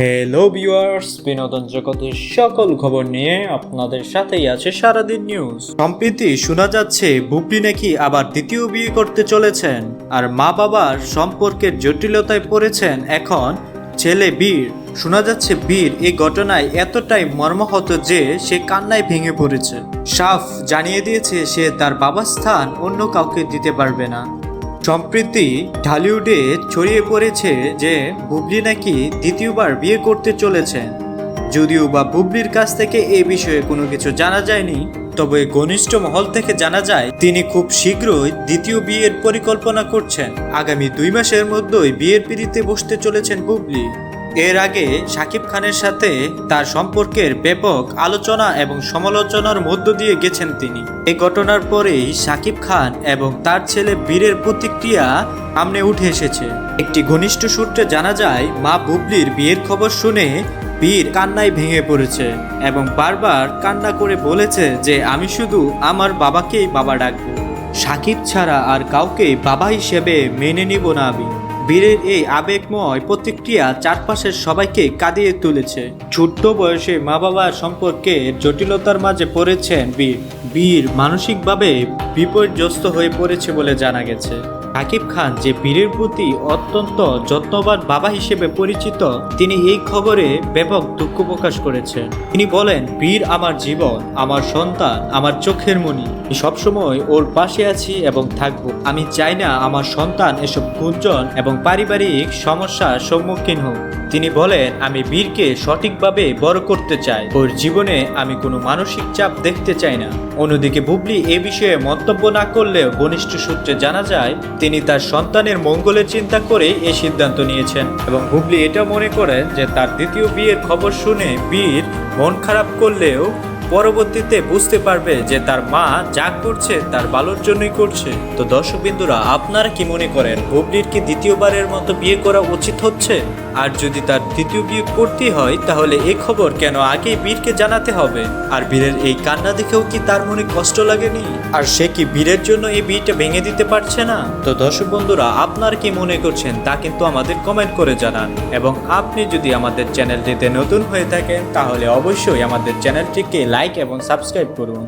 Hello viewers বিনোদন জগতের সকল খবর নিয়ে আপনাদের সাথেই আছে সারাদিন নিউজ সম্প্রতি শোনা যাচ্ছে, বুবলি নাকি আবার দ্বিতীয় বিয়ে করতে চলেছেন। আর মা বাবার সম্পর্কের জটিলতায় পড়েছেন এখন ছেলে বীর। শোনা যাচ্ছে বীর এই ঘটনায় এতটাই মর্মাহত যে সে কান্নায় ভেঙে পড়েছে। সাফ জানিয়ে দিয়েছে সে তার বাবার স্থান অন্য কাউকে দিতে পারবে না। সম্প্রতি ঢালিউডে ছড়িয়ে পড়েছে যে বুবলি নাকি দ্বিতীয়বার বিয়ে করতে চলেছেন যদিও বা বুবলির কাছ থেকে এ বিষয়ে কোনো কিছু জানা যায়নি, তবে ঘনিষ্ঠ মহল থেকে জানা যায়, তিনি খুব শীঘ্রই দ্বিতীয় বিয়ের পরিকল্পনা করছেন। আগামী দুই মাসের মধ্যেই বিয়ের পিড়িতে বসতে চলেছেন বুবলি। এর আগে শাকিব খানের সাথে তার সম্পর্কের ব্যাপক আলোচনা এবং সমালোচনার মধ্য দিয়ে গেছেন তিনি। এই ঘটনার পরেই শাকিব খান এবং তার ছেলে বীরের প্রতিক্রিয়া সামনে উঠে এসেছে। একটি ঘনিষ্ঠ সূত্রে জানা যায়, মা বুবলির বিয়ের খবর শুনে বীর কান্নায় ভেঙে পড়েছে এবং বারবার কান্না করে বলেছে যে, আমি শুধু আমার বাবাকেই বাবা ডাকবো। সাকিব ছাড়া আর কাউকে বাবা হিসেবে মেনে নিব না আমি। বীরের এই আবেগময় প্রতিক্রিয়া চারপাশের সবাইকে কাঁদিয়ে তুলেছে। ছোট্ট বয়সে মা বাবার সম্পর্কে জটিলতার মাঝে পড়েছেন বীর। বীর মানসিকভাবে বিপর্যস্ত হয়ে পড়েছে বলে জানা গেছে। সাকিব খান যে বীরের প্রতি অত্যন্ত যত্নবান বাবা হিসেবে পরিচিত, তিনি এই খবরে ব্যাপক দুঃখ প্রকাশ করেছেন। তিনি বলেন বীর আমার জীবন, আমার সন্তান, আমার চোখের মণি। সবসময় ওর পাশে আছি এবং থাকব। আমি চাই না আমার সন্তান এসব গুঞ্জন এবং পারিবারিক সমস্যার সম্মুখীন হোক। তিনি বলেন, আমি বীরকে সঠিকভাবে বড় করতে চাই। ওর জীবনে আমি কোনো মানসিক চাপ দেখতে চাই না। অন্যদিকে বুবলি এ বিষয়ে মন্তব্য না করলেও ঘনিষ্ঠ সূত্রে জানা যায় তিনি তার সন্তানের মঙ্গলের চিন্তা করে এই সিদ্ধান্ত নিয়েছেন এবং হুবলি এটা মনে করেন যে তার দ্বিতীয় বিয়ের খবর শুনে বীর মন খারাপ করলেও পরবর্তীতে বুঝতে পারবে যে তার মা যা করছে তার ভালোর জন্যই করছে। তো দর্শক বিন্দুরা আপনারা কি মনে করেন, হুবলির কি দ্বিতীয়বারের মতো বিয়ে করা উচিত হচ্ছে? আর যদি তার দ্বিতীয় বিয়ে করতে হয়, তাহলে এই খবর কেন আগে বীরকে জানাতে হবে? আর বীরের এই কান্না দেখেও কি তার মনে কষ্ট লাগেনি? আর সে কি বীরের জন্য এই বিয়েটা ভেঙে দিতে পারছে না? তো দর্শক বন্ধুরা, আপনার কি মনে করছেন তা কিন্তু আমাদের কমেন্ট করে জানান। এবং আপনি যদি আমাদের চ্যানেলটিতে নতুন হয়ে থাকেন, তাহলে অবশ্যই আমাদের চ্যানেলটিকে লাইক এবং সাবস্ক্রাইব করুন।